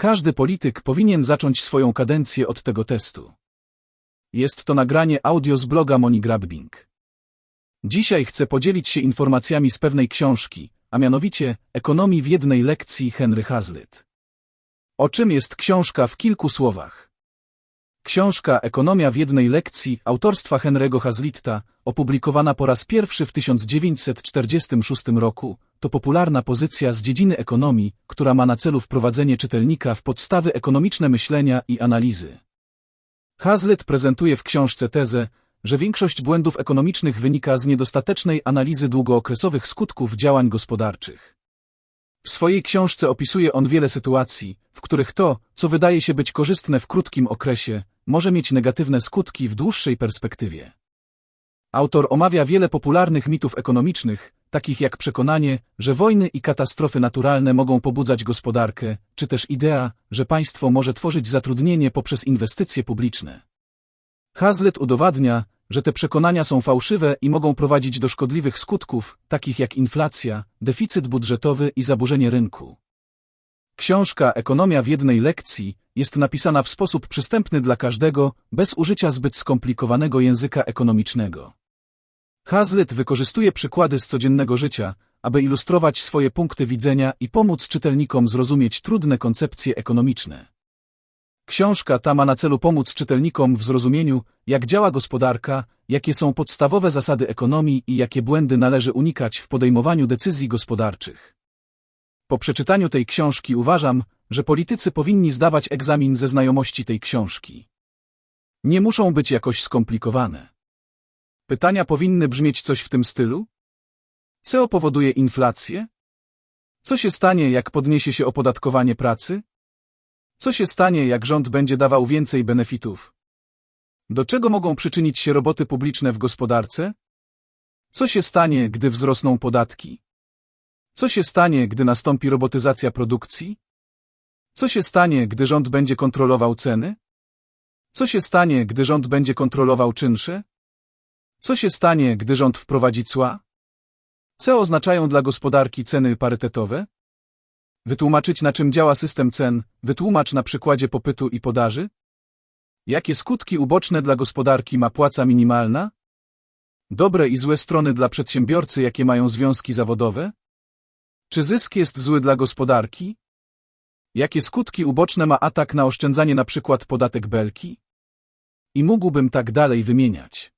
Każdy polityk powinien zacząć swoją kadencję od tego testu. Jest to nagranie audio z bloga Moni Grabbing. Dzisiaj chcę podzielić się informacjami z pewnej książki, a mianowicie Ekonomii w jednej lekcji Henry Hazlitt. O czym jest książka w kilku słowach? Książka Ekonomia w jednej lekcji autorstwa Henry'ego Hazlitta, opublikowana po raz pierwszy w 1946 roku, to popularna pozycja z dziedziny ekonomii, która ma na celu wprowadzenie czytelnika w podstawy ekonomiczne myślenia i analizy. Hazlitt prezentuje w książce tezę, że większość błędów ekonomicznych wynika z niedostatecznej analizy długookresowych skutków działań gospodarczych. W swojej książce opisuje on wiele sytuacji, w których to, co wydaje się być korzystne w krótkim okresie, może mieć negatywne skutki w dłuższej perspektywie. Autor omawia wiele popularnych mitów ekonomicznych, takich jak przekonanie, że wojny i katastrofy naturalne mogą pobudzać gospodarkę, czy też idea, że państwo może tworzyć zatrudnienie poprzez inwestycje publiczne. Hazlitt udowadnia, że te przekonania są fałszywe i mogą prowadzić do szkodliwych skutków, takich jak inflacja, deficyt budżetowy i zaburzenie rynku. Książka Ekonomia w jednej lekcji jest napisana w sposób przystępny dla każdego, bez użycia zbyt skomplikowanego języka ekonomicznego. Hazlitt wykorzystuje przykłady z codziennego życia, aby ilustrować swoje punkty widzenia i pomóc czytelnikom zrozumieć trudne koncepcje ekonomiczne. Książka ta ma na celu pomóc czytelnikom w zrozumieniu, jak działa gospodarka, jakie są podstawowe zasady ekonomii i jakie błędy należy unikać w podejmowaniu decyzji gospodarczych. Po przeczytaniu tej książki uważam, że politycy powinni zdawać egzamin ze znajomości tej książki. Nie muszą być jakoś skomplikowane. Pytania powinny brzmieć coś w tym stylu? Co powoduje inflację? Co się stanie, jak podniesie się opodatkowanie pracy? Co się stanie, jak rząd będzie dawał więcej benefitów? Do czego mogą przyczynić się roboty publiczne w gospodarce? Co się stanie, gdy wzrosną podatki? Co się stanie, gdy nastąpi robotyzacja produkcji? Co się stanie, gdy rząd będzie kontrolował ceny? Co się stanie, gdy rząd będzie kontrolował czynsze? Co się stanie, gdy rząd wprowadzi cła? Co oznaczają dla gospodarki ceny parytetowe? Wytłumaczyć, na czym działa system cen, wytłumacz na przykładzie popytu i podaży? Jakie skutki uboczne dla gospodarki ma płaca minimalna? Dobre i złe strony dla przedsiębiorcy, jakie mają związki zawodowe? Czy zysk jest zły dla gospodarki? Jakie skutki uboczne ma atak na oszczędzanie na przykład podatek belki? I mógłbym tak dalej wymieniać.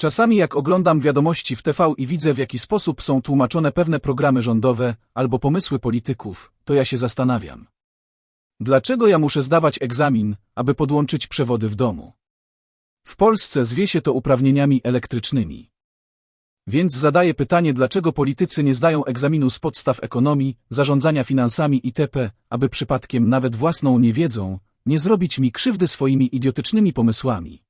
Czasami jak oglądam wiadomości w TV i widzę w jaki sposób są tłumaczone pewne programy rządowe albo pomysły polityków, to ja się zastanawiam. Dlaczego ja muszę zdawać egzamin, aby podłączyć przewody w domu? W Polsce zwie się to uprawnieniami elektrycznymi. Więc zadaję pytanie, dlaczego politycy nie zdają egzaminu z podstaw ekonomii, zarządzania finansami itp., aby przypadkiem nawet własną niewiedzą nie zrobić mi krzywdy swoimi idiotycznymi pomysłami.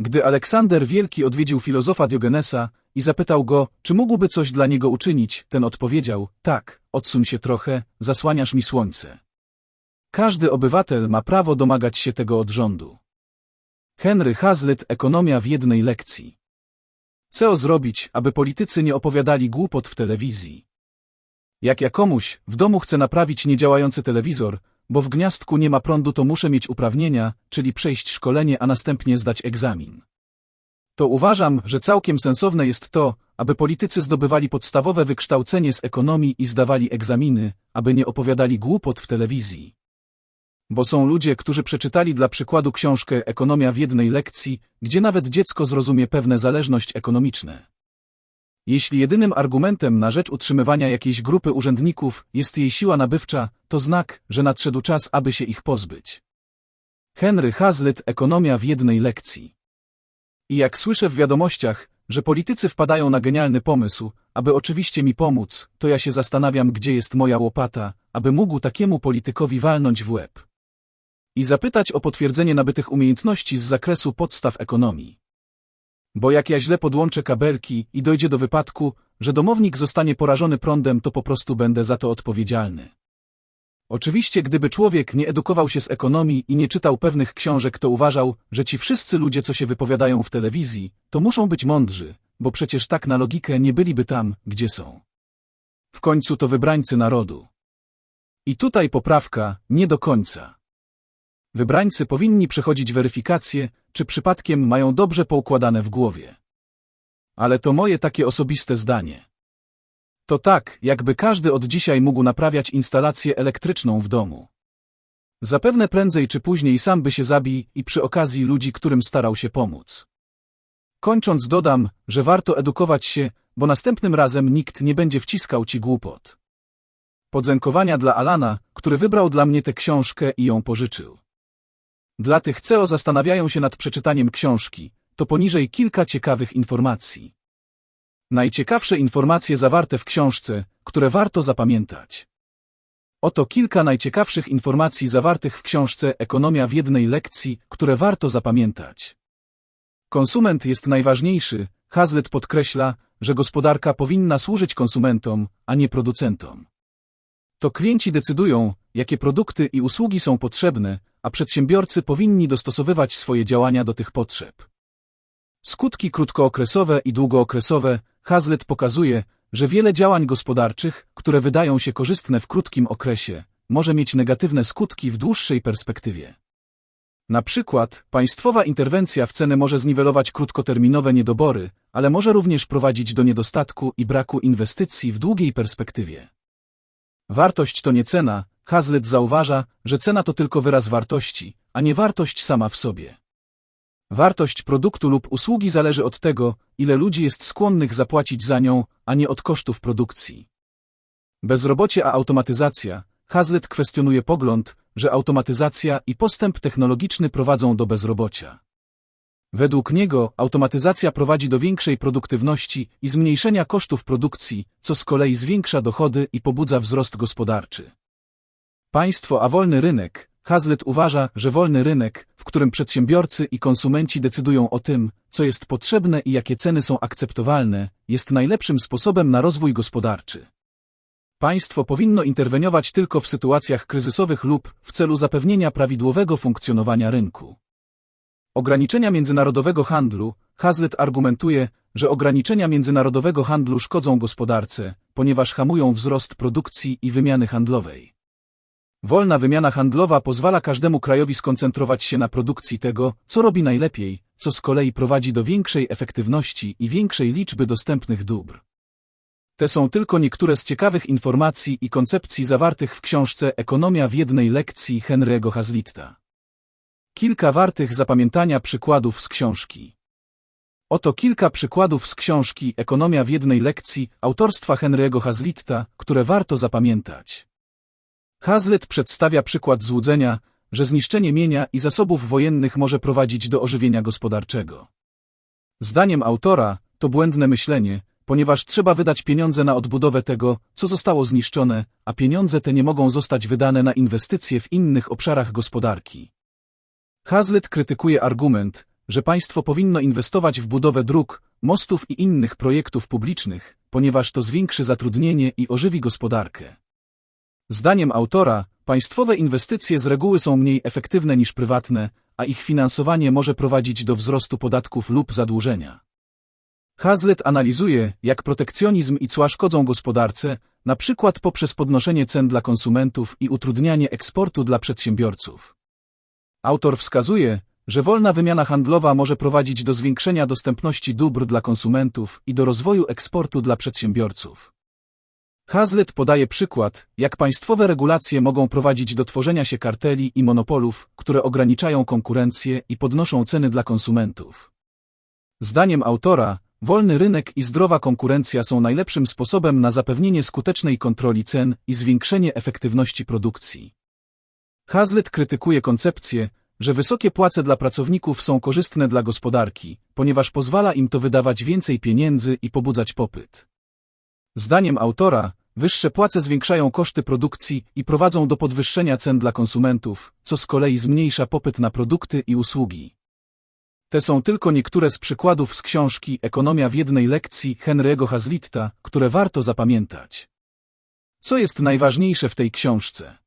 Gdy Aleksander Wielki odwiedził filozofa Diogenesa i zapytał go, czy mógłby coś dla niego uczynić, ten odpowiedział, tak, odsuń się trochę, zasłaniasz mi słońce. Każdy obywatel ma prawo domagać się tego od rządu. Henry Hazlitt Ekonomia w jednej lekcji. Co zrobić, aby politycy nie opowiadali głupot w telewizji? Jak ja komuś w domu chcę naprawić niedziałający telewizor, bo w gniazdku nie ma prądu, to muszę mieć uprawnienia, czyli przejść szkolenie, a następnie zdać egzamin. To uważam, że całkiem sensowne jest to, aby politycy zdobywali podstawowe wykształcenie z ekonomii i zdawali egzaminy, aby nie opowiadali głupot w telewizji. Bo są ludzie, którzy przeczytali dla przykładu książkę Ekonomia w jednej lekcji, gdzie nawet dziecko zrozumie pewne zależność ekonomiczne. Jeśli jedynym argumentem na rzecz utrzymywania jakiejś grupy urzędników jest jej siła nabywcza, to znak, że nadszedł czas, aby się ich pozbyć. Henry Hazlitt Ekonomia w jednej lekcji. I jak słyszę w wiadomościach, że politycy wpadają na genialny pomysł, aby oczywiście mi pomóc, to ja się zastanawiam, gdzie jest moja łopata, aby mógł takiemu politykowi walnąć w łeb. I zapytać o potwierdzenie nabytych umiejętności z zakresu podstaw ekonomii. Bo jak ja źle podłączę kabelki i dojdzie do wypadku, że domownik zostanie porażony prądem, to po prostu będę za to odpowiedzialny. Oczywiście, gdyby człowiek nie edukował się z ekonomii i nie czytał pewnych książek, to uważał, że ci wszyscy ludzie, co się wypowiadają w telewizji, to muszą być mądrzy, bo przecież tak na logikę nie byliby tam, gdzie są. W końcu to wybrańcy narodu. I tutaj poprawka, nie do końca. Wybrańcy powinni przechodzić weryfikację, czy przypadkiem mają dobrze poukładane w głowie. Ale to moje takie osobiste zdanie. To tak, jakby każdy od dzisiaj mógł naprawiać instalację elektryczną w domu. Zapewne prędzej czy później sam by się zabił i przy okazji ludzi, którym starał się pomóc. Kończąc dodam, że warto edukować się, bo następnym razem nikt nie będzie wciskał ci głupot. Podziękowania dla Alana, który wybrał dla mnie tę książkę i ją pożyczył. Dla tych, co zastanawiają się nad przeczytaniem książki, to poniżej kilka ciekawych informacji. Najciekawsze informacje zawarte w książce, które warto zapamiętać. Oto kilka najciekawszych informacji zawartych w książce Ekonomia w jednej lekcji, które warto zapamiętać. Konsument jest najważniejszy. Hazlitt podkreśla, że gospodarka powinna służyć konsumentom, a nie producentom. To klienci decydują, jakie produkty i usługi są potrzebne, a przedsiębiorcy powinni dostosowywać swoje działania do tych potrzeb. Skutki krótkookresowe i długookresowe Hazlitt pokazuje, że wiele działań gospodarczych, które wydają się korzystne w krótkim okresie, może mieć negatywne skutki w dłuższej perspektywie. Na przykład, państwowa interwencja w ceny może zniwelować krótkoterminowe niedobory, ale może również prowadzić do niedostatku i braku inwestycji w długiej perspektywie. Wartość to nie cena, Hazlitt zauważa, że cena to tylko wyraz wartości, a nie wartość sama w sobie. Wartość produktu lub usługi zależy od tego, ile ludzi jest skłonnych zapłacić za nią, a nie od kosztów produkcji. Bezrobocie a automatyzacja. Hazlitt kwestionuje pogląd, że automatyzacja i postęp technologiczny prowadzą do bezrobocia. Według niego automatyzacja prowadzi do większej produktywności i zmniejszenia kosztów produkcji, co z kolei zwiększa dochody i pobudza wzrost gospodarczy. Państwo a wolny rynek. Hazlitt uważa, że wolny rynek, w którym przedsiębiorcy i konsumenci decydują o tym, co jest potrzebne i jakie ceny są akceptowalne, jest najlepszym sposobem na rozwój gospodarczy. Państwo powinno interweniować tylko w sytuacjach kryzysowych lub w celu zapewnienia prawidłowego funkcjonowania rynku. Ograniczenia międzynarodowego handlu. Hazlitt argumentuje, że ograniczenia międzynarodowego handlu szkodzą gospodarce, ponieważ hamują wzrost produkcji i wymiany handlowej. Wolna wymiana handlowa pozwala każdemu krajowi skoncentrować się na produkcji tego, co robi najlepiej, co z kolei prowadzi do większej efektywności i większej liczby dostępnych dóbr. Te są tylko niektóre z ciekawych informacji i koncepcji zawartych w książce Ekonomia w jednej lekcji Henry'ego Hazlitta. Kilka wartych zapamiętania przykładów z książki. Oto kilka przykładów z książki Ekonomia w jednej lekcji autorstwa Henry'ego Hazlitta, które warto zapamiętać. Hazlitt przedstawia przykład złudzenia, że zniszczenie mienia i zasobów wojennych może prowadzić do ożywienia gospodarczego. Zdaniem autora, to błędne myślenie, ponieważ trzeba wydać pieniądze na odbudowę tego, co zostało zniszczone, a pieniądze te nie mogą zostać wydane na inwestycje w innych obszarach gospodarki. Hazlitt krytykuje argument, że państwo powinno inwestować w budowę dróg, mostów i innych projektów publicznych, ponieważ to zwiększy zatrudnienie i ożywi gospodarkę. Zdaniem autora, państwowe inwestycje z reguły są mniej efektywne niż prywatne, a ich finansowanie może prowadzić do wzrostu podatków lub zadłużenia. Hazlitt analizuje, jak protekcjonizm i cła szkodzą gospodarce, na przykład poprzez podnoszenie cen dla konsumentów i utrudnianie eksportu dla przedsiębiorców. Autor wskazuje, że wolna wymiana handlowa może prowadzić do zwiększenia dostępności dóbr dla konsumentów i do rozwoju eksportu dla przedsiębiorców. Hazlitt podaje przykład, jak państwowe regulacje mogą prowadzić do tworzenia się karteli i monopolów, które ograniczają konkurencję i podnoszą ceny dla konsumentów. Zdaniem autora, wolny rynek i zdrowa konkurencja są najlepszym sposobem na zapewnienie skutecznej kontroli cen i zwiększenie efektywności produkcji. Hazlitt krytykuje koncepcję, że wysokie płace dla pracowników są korzystne dla gospodarki, ponieważ pozwala im to wydawać więcej pieniędzy i pobudzać popyt. Zdaniem autora, Wyższe płace zwiększają koszty produkcji i prowadzą do podwyższenia cen dla konsumentów, co z kolei zmniejsza popyt na produkty i usługi. Te są tylko niektóre z przykładów z książki Ekonomia w jednej lekcji Henry'ego Hazlitta, które warto zapamiętać. Co jest najważniejsze w tej książce?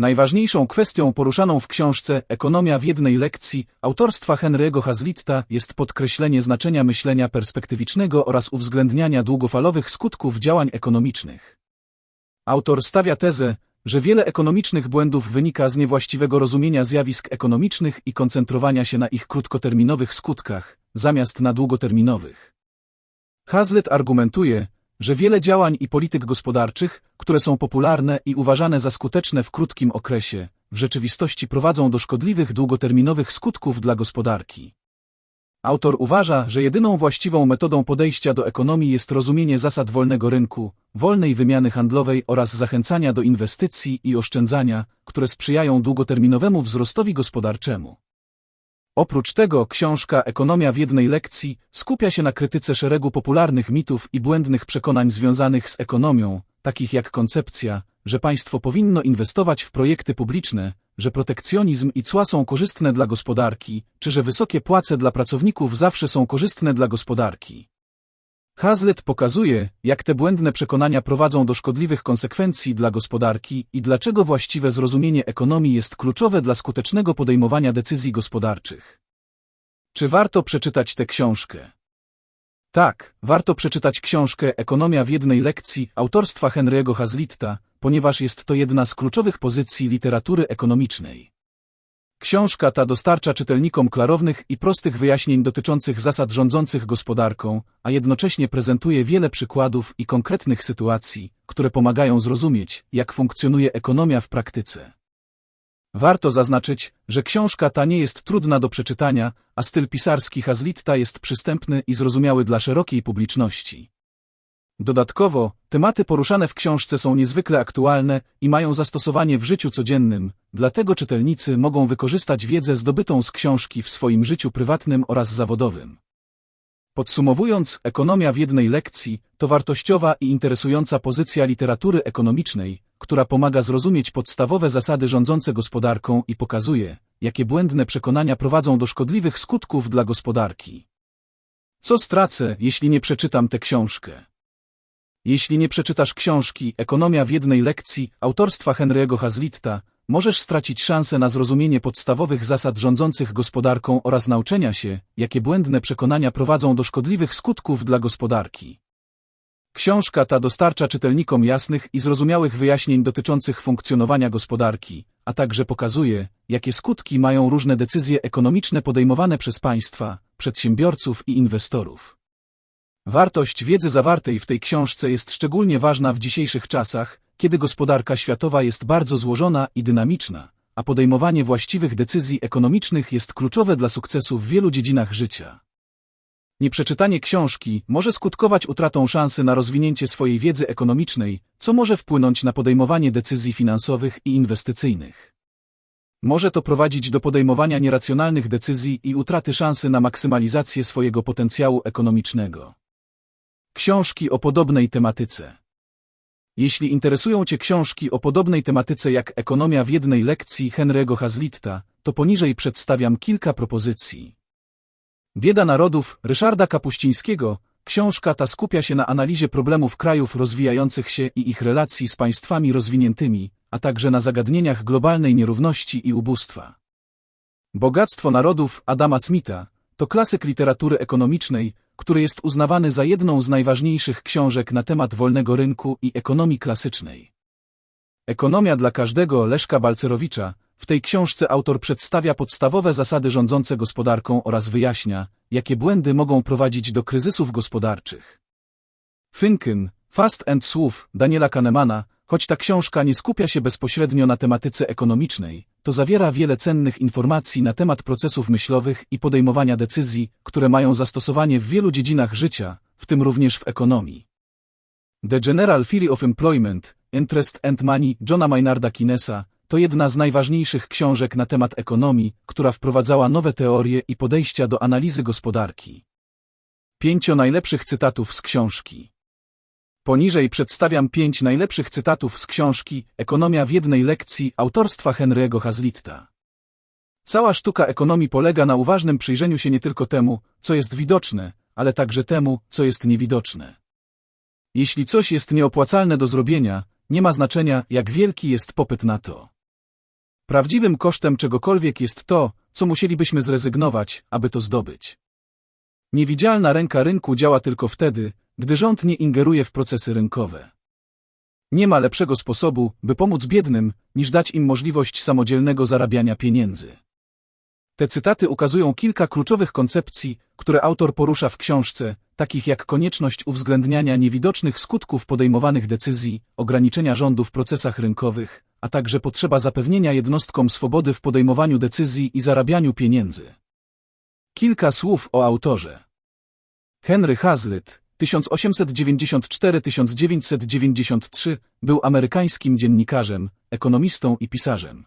Najważniejszą kwestią poruszaną w książce Ekonomia w jednej lekcji autorstwa Henry'ego Hazlitta jest podkreślenie znaczenia myślenia perspektywicznego oraz uwzględniania długofalowych skutków działań ekonomicznych. Autor stawia tezę, że wiele ekonomicznych błędów wynika z niewłaściwego rozumienia zjawisk ekonomicznych i koncentrowania się na ich krótkoterminowych skutkach, zamiast na długoterminowych. Hazlitt argumentuje, że wiele działań i polityk gospodarczych, które są popularne i uważane za skuteczne w krótkim okresie, w rzeczywistości prowadzą do szkodliwych długoterminowych skutków dla gospodarki. Autor uważa, że jedyną właściwą metodą podejścia do ekonomii jest rozumienie zasad wolnego rynku, wolnej wymiany handlowej oraz zachęcania do inwestycji i oszczędzania, które sprzyjają długoterminowemu wzrostowi gospodarczemu. Oprócz tego książka Ekonomia w jednej lekcji skupia się na krytyce szeregu popularnych mitów i błędnych przekonań związanych z ekonomią, takich jak koncepcja, że państwo powinno inwestować w projekty publiczne, że protekcjonizm i cła są korzystne dla gospodarki, czy że wysokie płace dla pracowników zawsze są korzystne dla gospodarki. Hazlitt pokazuje, jak te błędne przekonania prowadzą do szkodliwych konsekwencji dla gospodarki i dlaczego właściwe zrozumienie ekonomii jest kluczowe dla skutecznego podejmowania decyzji gospodarczych. Czy warto przeczytać tę książkę? Tak, warto przeczytać książkę Ekonomia w jednej lekcji autorstwa Henry'ego Hazlitta, ponieważ jest to jedna z kluczowych pozycji literatury ekonomicznej. Książka ta dostarcza czytelnikom klarownych i prostych wyjaśnień dotyczących zasad rządzących gospodarką, a jednocześnie prezentuje wiele przykładów i konkretnych sytuacji, które pomagają zrozumieć, jak funkcjonuje ekonomia w praktyce. Warto zaznaczyć, że książka ta nie jest trudna do przeczytania, a styl pisarski Hazlitta jest przystępny i zrozumiały dla szerokiej publiczności. Dodatkowo, tematy poruszane w książce są niezwykle aktualne i mają zastosowanie w życiu codziennym, dlatego czytelnicy mogą wykorzystać wiedzę zdobytą z książki w swoim życiu prywatnym oraz zawodowym. Podsumowując, ekonomia w jednej lekcji to wartościowa i interesująca pozycja literatury ekonomicznej, która pomaga zrozumieć podstawowe zasady rządzące gospodarką i pokazuje, jakie błędne przekonania prowadzą do szkodliwych skutków dla gospodarki. Co stracę, jeśli nie przeczytam tę książkę? Jeśli nie przeczytasz książki Ekonomia w jednej lekcji autorstwa Henry'ego Hazlitta, możesz stracić szansę na zrozumienie podstawowych zasad rządzących gospodarką oraz nauczenia się, jakie błędne przekonania prowadzą do szkodliwych skutków dla gospodarki. Książka ta dostarcza czytelnikom jasnych i zrozumiałych wyjaśnień dotyczących funkcjonowania gospodarki, a także pokazuje, jakie skutki mają różne decyzje ekonomiczne podejmowane przez państwa, przedsiębiorców i inwestorów. Wartość wiedzy zawartej w tej książce jest szczególnie ważna w dzisiejszych czasach, kiedy gospodarka światowa jest bardzo złożona i dynamiczna, a podejmowanie właściwych decyzji ekonomicznych jest kluczowe dla sukcesu w wielu dziedzinach życia. Nieprzeczytanie książki może skutkować utratą szansy na rozwinięcie swojej wiedzy ekonomicznej, co może wpłynąć na podejmowanie decyzji finansowych i inwestycyjnych. Może to prowadzić do podejmowania nieracjonalnych decyzji i utraty szansy na maksymalizację swojego potencjału ekonomicznego. Książki o podobnej tematyce. Jeśli interesują Cię książki o podobnej tematyce jak Ekonomia w jednej lekcji Henry'ego Hazlitta, to poniżej przedstawiam kilka propozycji. Bieda narodów Ryszarda Kapuścińskiego, książka ta skupia się na analizie problemów krajów rozwijających się i ich relacji z państwami rozwiniętymi, a także na zagadnieniach globalnej nierówności i ubóstwa. Bogactwo narodów Adama Smitha to klasyk literatury ekonomicznej, który jest uznawany za jedną z najważniejszych książek na temat wolnego rynku i ekonomii klasycznej. Ekonomia dla każdego Leszka Balcerowicza w tej książce autor przedstawia podstawowe zasady rządzące gospodarką oraz wyjaśnia, jakie błędy mogą prowadzić do kryzysów gospodarczych. Finken, Fast and Słów Daniela Kahnemana, choć ta książka nie skupia się bezpośrednio na tematyce ekonomicznej, to zawiera wiele cennych informacji na temat procesów myślowych i podejmowania decyzji, które mają zastosowanie w wielu dziedzinach życia, w tym również w ekonomii. The General Theory of Employment, Interest and Money Johna Maynarda Kinesa to jedna z najważniejszych książek na temat ekonomii, która wprowadzała nowe teorie i podejścia do analizy gospodarki. Pięcio najlepszych cytatów z książki. Poniżej przedstawiam pięć najlepszych cytatów z książki Ekonomia w jednej lekcji autorstwa Henry'ego Hazlitta. Cała sztuka ekonomii polega na uważnym przyjrzeniu się nie tylko temu, co jest widoczne, ale także temu, co jest niewidoczne. Jeśli coś jest nieopłacalne do zrobienia, nie ma znaczenia, jak wielki jest popyt na to. Prawdziwym kosztem czegokolwiek jest to, co musielibyśmy zrezygnować, aby to zdobyć. Niewidzialna ręka rynku działa tylko wtedy, gdy rząd nie ingeruje w procesy rynkowe. Nie ma lepszego sposobu, by pomóc biednym, niż dać im możliwość samodzielnego zarabiania pieniędzy. Te cytaty ukazują kilka kluczowych koncepcji, które autor porusza w książce, takich jak konieczność uwzględniania niewidocznych skutków podejmowanych decyzji, ograniczenia rządu w procesach rynkowych, a także potrzeba zapewnienia jednostkom swobody w podejmowaniu decyzji i zarabianiu pieniędzy. Kilka słów o autorze. Henry Hazlitt, 1894-1993, był amerykańskim dziennikarzem, ekonomistą i pisarzem.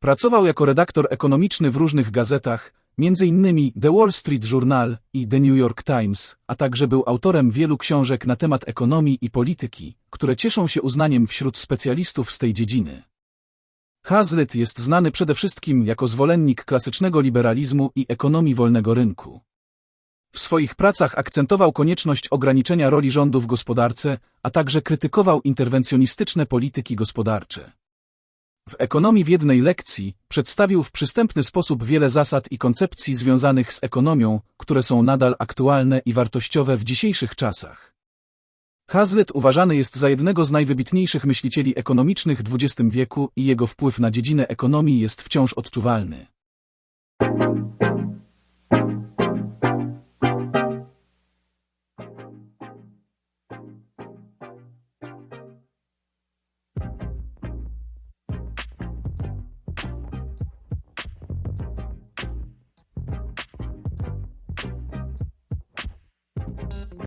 Pracował jako redaktor ekonomiczny w różnych gazetach, m.in. The Wall Street Journal i The New York Times, a także był autorem wielu książek na temat ekonomii i polityki, które cieszą się uznaniem wśród specjalistów z tej dziedziny. Hazlitt jest znany przede wszystkim jako zwolennik klasycznego liberalizmu i ekonomii wolnego rynku. W swoich pracach akcentował konieczność ograniczenia roli rządu w gospodarce, a także krytykował interwencjonistyczne polityki gospodarcze. W ekonomii w jednej lekcji przedstawił w przystępny sposób wiele zasad i koncepcji związanych z ekonomią, które są nadal aktualne i wartościowe w dzisiejszych czasach. Hazlitt uważany jest za jednego z najwybitniejszych myślicieli ekonomicznych XX wieku i jego wpływ na dziedzinę ekonomii jest wciąż odczuwalny.